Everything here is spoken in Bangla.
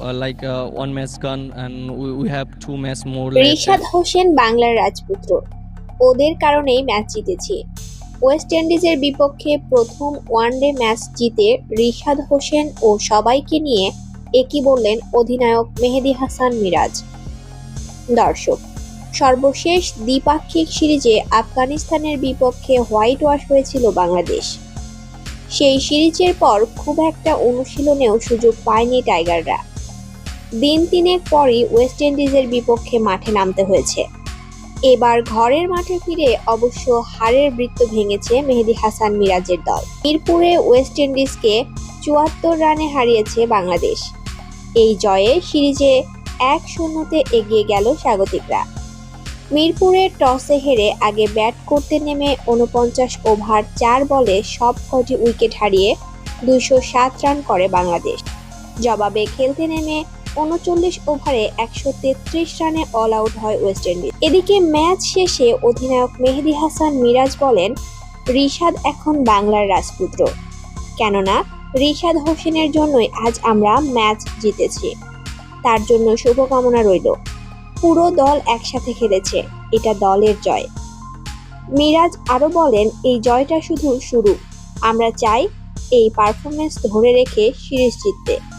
uh, like uh, one match gone, and we, we have two more. Rishad Hossain বাংলার রাজপুত্র। ওদের কারণেই ম্যাচ জিতেছি। ওয়েস্ট ইন্ডিজের বিপক্ষে প্রথম ওয়ানডে ম্যাচ জিতে রিশাদ হোসেন ও সবাইকে নিয়ে একই বললেন অধিনায়ক মেহেদি হাসান মিরাজ। দর্শক সর্বশেষ দ্বিপাক্ষিক সিরিজে আফগানিস্তানের বিপক্ষে হোয়াইট ওয়াশ হয়েছিল বাংলাদেশ। সেই সিরিজের পর খুব একটা অনুশীলনেও সুযোগ পায়নি টাইগাররা। দিন তিনেক পরই ওয়েস্ট ইন্ডিজের বিপক্ষে মাঠে নামতে হয়েছে। এবার ঘরের মাঠে ফিরে অবশ্য হারের বৃত্ত ভেঙেছে মেহেদি হাসান মিরাজের দল। মিরপুরে ওয়েস্ট ইন্ডিজকে চুয়াত্তর রানে হারিয়েছে বাংলাদেশ। এই জয়ে সিরিজে এক শূন্যতে এগিয়ে গেল স্বাগতিকরা। মিরপুরে টসে হেরে আগে ব্যাট করতে নেমে উনপঞ্চাশ ওভার চার বলে সব কটি উইকেট হারিয়ে দুইশো সাত রান করে বাংলাদেশ। জবাবে খেলতে নেমে উনচল্লিশ ওভারে একশো তেত্রিশ রানে অল আউট হয় ওয়েস্ট ইন্ডিজ এদিকে ম্যাচ শেষে অধিনায়ক মেহেদি হাসান মিরাজ বলেন, রিশাদ এখন বাংলার রাজপুত্র। কেননা, রিশাদ হোসেনের জন্যই আজ আমরা ম্যাচ জিতেছি। তার জন্য শুভকামনা রইল। পুরো দল একসাথে খেলেছে, এটা দলের জয়। মিরাজ আরও বলেন, এই জয়টা শুধু শুরু। আমরা চাই এই পারফরমেন্স ধরে রেখে সিরিজ জিততে।